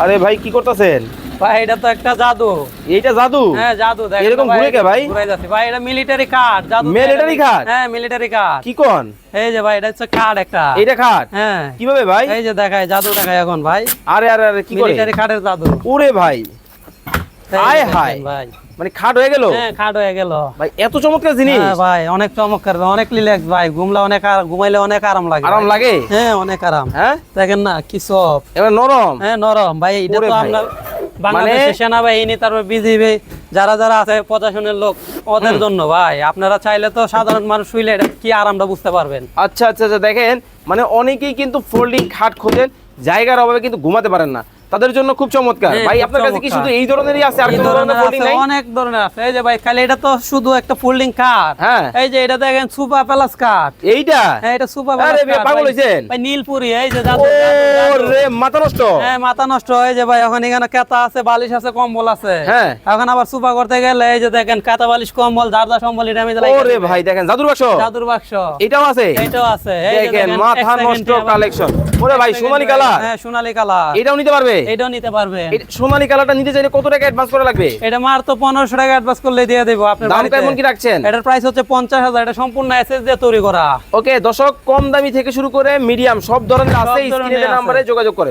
আরে ভাই কি করতেছেন? ভাই এটা তো একটা জাদু। এইটা জাদু? হ্যাঁ জাদু দেখেন এরকম ঘুরে কে ভাই? ঘুরে যাচ্ছে। ভাই এটা মিলিটারি কার্ড জাদু মিলিটারি কার্ড হ্যাঁ মিলিটারি কার্ড কি কোন? এই যে ভাই এটা হচ্ছে কার্ড একটা। এইটা কার্ড হ্যাঁ। কীভাবে ভাই? এই যে দেখায় জাদু দেখায় এখন ভাই। আরে আরে আরে কি করে? মিলিটারি কার্ডের জাদু। ওরে ভাই। হায়। ভাই। মানে খাট হয়ে গেল? হ্যাঁ কার্ড হয়ে গেল। ভাই এত চমৎকার জিনিস। হ্যাঁ ভাই অনেক চমৎকার অনেক রিল্যাক্স ভাই ঘুমলে অনেক আর- ঘুমাইলে অনেক আরাম লাগে আরাম লাগে? হ্যাঁ অনেক আরাম। হ্যাঁ? দেখেন না কি সব এবার নরম? হ্যাঁ নরম ভাই এটা তো আমরা বাংলাদেশের সেনাবাহিনী তারপর বিজিবি যারা যারা আছে প্রশাসনের লোক ওদের জন্য ভাই। আপনারা চাইলে তো সাধারণ মানুষ শুইলে এটা কি আরামটা বুঝতে পারবেন। আচ্ছা আচ্ছা আচ্ছা দেখেন মানে অনেকেই কিন্তু ফোল্ডিং খাট খোঁজেন জায়গার অভাবে কিন্তু ঘুমাতে পারেন না। তাদের জন্য খুব চমৎকার। ভাই আপনার কাছে কি শুধু এই ধরনেরই আছে? আর এই ধরনের ফোল্ডিং নাই? অনেক ধরনের আছে। এই যে ভাই খালি এটা তো শুধু একটা ফোল্ডিং কার্ড হ্যাঁ। এই যে এটা দেখেন সুপার প্লাস কার্ড এইটা? হ্যাঁ এটা সুপার আরে প্লাস ভাই, পাগল হইছেন? ভাই নীলপুরি এই যে জাদু। ওরে মাথা নষ্ট। হ্যাঁ মাথা নষ্ট। হয়ে যে ভাই এখন এখানে কেতা আছে বালিশ আছে কম্বল আছে। হ্যাঁ। এখন আবার সুপা করতে গেলে এই যে দেখেন কাতা বালিশ কম্বল দারদা সম্বল এটা আমি ওরে ভাই দেখেন জাদুর বাক্স। জাদুর বাক্স। এটাও আছে? এটাও আছে। এই দেখেন মাথা নষ্ট কালেকশন ওরে ভাই সোনালী কালার। হ্যাঁ সোনালী কালার। এটাও নিতে পারবে? এটাও নিতে পারবেন সোনালী কালারটা নিতে চাইলে কত টাকা অ্যাডভান্স করা লাগবে? এটা মার তো পনেরোশো টাকা অ্যাডভান্স করলে দিয়ে দেবো আপনার দাম কেমন কি রাখছেন? এটার প্রাইস হচ্ছে পঞ্চাশ হাজার এটা সম্পূর্ণ এসএস দিয়ে তৈরি করা। ওকে দর্শক কম দামি থেকে শুরু করে মিডিয়াম সব ধরনের আছে স্ক্রিনে নাম্বারে যোগাযোগ করেন।